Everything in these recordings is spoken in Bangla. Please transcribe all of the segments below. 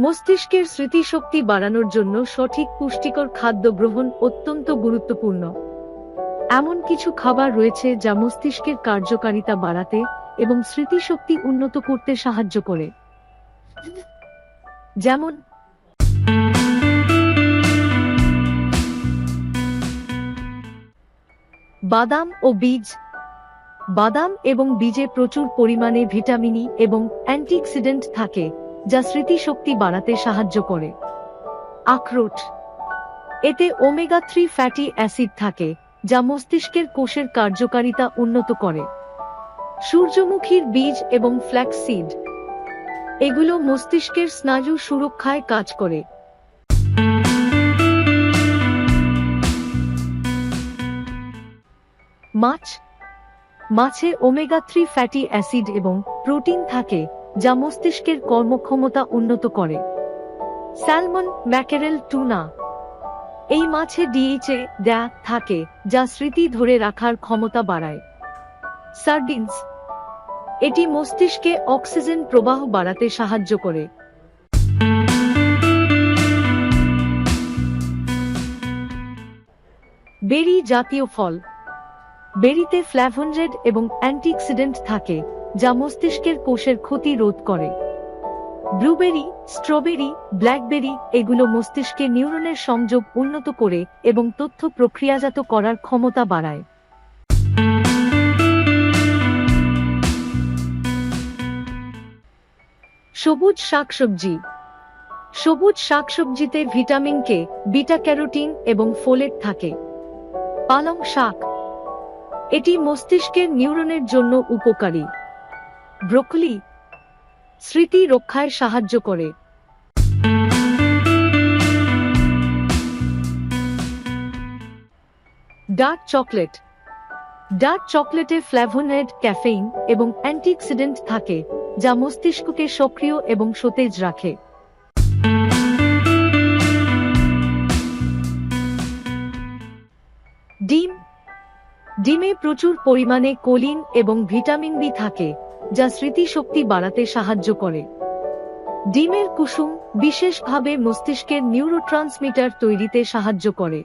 মস্তিষ্কের স্মৃতিশক্তি বাড়ানোর জন্য সঠিক পুষ্টিকর খাদ্য গ্রহণ অত্যন্ত গুরুত্বপূর্ণ। এমন কিছু খাবার রয়েছে যা মস্তিষ্কের কার্যকারিতা বাড়াতে এবং স্মৃতিশক্তি উন্নত করতে সাহায্য করে। যেমন বাদাম ও বীজ বাদাম এবং বীজে প্রচুর পরিমাণে ভিটামিন ই এবং অ্যান্টিঅক্সিডেন্ট থাকে, যা স্মৃতিশক্তি বাড়াতে সাহায্য করে। আখরোট। এতে ওমেগা থ্রি ফ্যাটি অ্যাসিড থাকে, যা মস্তিষ্কের কোষের কার্যকারিতা উন্নত করে। সূর্যমুখীর বীজ এবং ফ্ল্যাক্সিড এগুলো মস্তিষ্কের স্নায়ু সুরক্ষায় কাজ করে। মাছ মাছে ওমেগা থ্রি ফ্যাটি অ্যাসিড এবং প্রোটিন থাকে, যা মস্তিষ্কের কর্মক্ষমতা উন্নত করে। Salmon mackerel tuna. এই মাছে ডিএইচএ দ্যা থাকে, যা স্মৃতি ধরে রাখার ক্ষমতা বাড়ায়। সার্ডিনস। এটি মস্তিষ্কে অক্সিজেন প্রবাহ বাড়াতে সাহায্য করে। বেরি জাতীয় ফল। বেরিতে ফ্ল্যাভনজেড এবং অ্যান্টিঅক্সিডেন্ট থাকে, যা মস্তিষ্কের কোষের ক্ষতি রোধ করে। ব্লুবেরি, স্ট্রবেরি, ব্ল্যাকবেরি এগুলো মস্তিষ্কে নিউরনের সংযোগ উন্নত করে এবং তথ্য প্রক্রিয়াজাত করার ক্ষমতা বাড়ায়। সবুজ শাকসবজি। সবুজ শাকসবজিতে ভিটামিন কে, বিটা ক্যারোটিন এবং ফোলেট থাকে। পালং শাক। এটি মস্তিষ্কের নিউরনের জন্য উপকারী। ব্রোকলি, স্মৃতি রক্ষায় সাহায্য করে। Dark chocolate. ডার্ক চকলেটে ফ্ল্যাভোনয়েড ক্যাফেইন এবং অ্যান্টিঅক্সিডেন্ট থাকে, যা মস্তিষ্ককে সক্রিয় এবং সতেজ রাখে। ডিমে প্রচুর পরিমাণে কোলিন এবং ভিটামিন বি থাকে, যা স্মৃতিশক্তি বাড়াতে সাহায্য করে। ডিমের কুসুম বিশেষভাবে মস্তিষ্কের নিউরোট্রান্সমিটার তৈরিতে সাহায্য করে।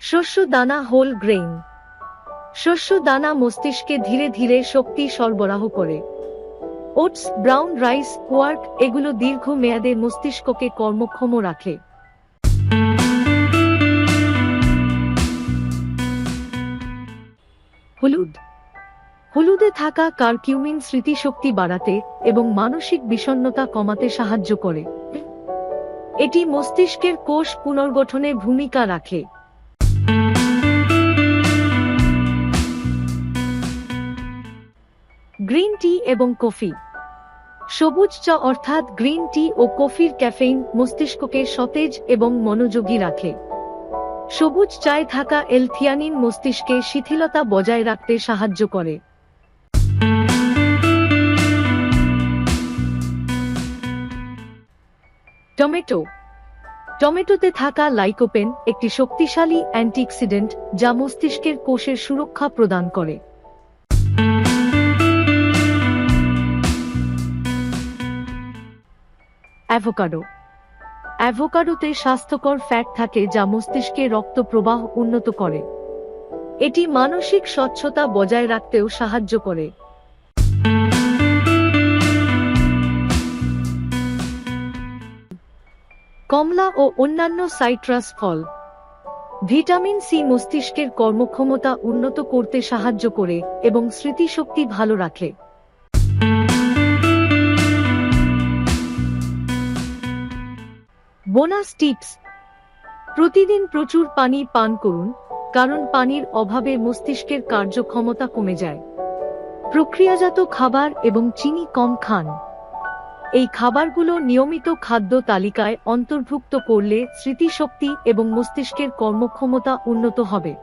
শস্য দানা হোল গ্রেইন শস্য দানা মস্তিষ্কে ধীরে ধীরে শক্তি সরবরাহ করে। ওটস, ব্রাউন রাইস কোয়ার্ক এগুলো দীর্ঘ মেয়াদে মস্তিষ্ককে কর্মক্ষম রাখে। হলুদ। হলুদে থাকা কারকিউমিন স্মৃতিশক্তি বাড়াতে এবং মানসিক বিষণ্ণতা কমাতে সাহায্য করে। এটি মস্তিষ্কের কোষ পুনর্গঠনে ভূমিকা রাখে। গ্রিন টি এবং কফি। সবুজ চা অর্থাৎ গ্রিন টি ও কফির ক্যাফেইন মস্তিষ্ককে সতেজ এবং মনোযোগী রাখে। সবুজ চায়ে থাকা এলথিয়ানিন মস্তিষ্কে শিথিলতা বজায় রাখতে সাহায্য করে। টমেটো। টমেটোতে থাকা লাইকোপেন একটি শক্তিশালী অ্যান্টিঅক্সিডেন্ট যা মস্তিষ্কের কোষের সুরক্ষা প্রদান করে। অ্যাভোকাডো। অ্যাভোকাডোতে স্বাস্থ্যকর ফ্যাট থাকে যা মস্তিষ্কে রক্ত প্রবাহ উন্নত করে। এটি মানসিক স্বচ্ছতা বজায় রাখতেও সাহায্য করে। কমলা ও অন্যান্য সাইট্রাস ফল। ভিটামিন সি মস্তিষ্কের কর্মক্ষমতা উন্নত করতে সাহায্য করে এবং স্মৃতিশক্তি ভালো রাখে। Bonus tips. প্রতিদিন প্রচুর পানি পান করুন, কারণ পানির অভাবে মস্তিষ্কের কার্যক্ষমতা কমে যায়। প্রক্রিয়াজাত খাবার এবং চিনি কম খান। এই খাবারগুলো নিয়মিত খাদ্য তালিকায় অন্তর্ভুক্ত করলে স্মৃতিশক্তি এবং মস্তিষ্কের কর্মক্ষমতা উন্নত হবে।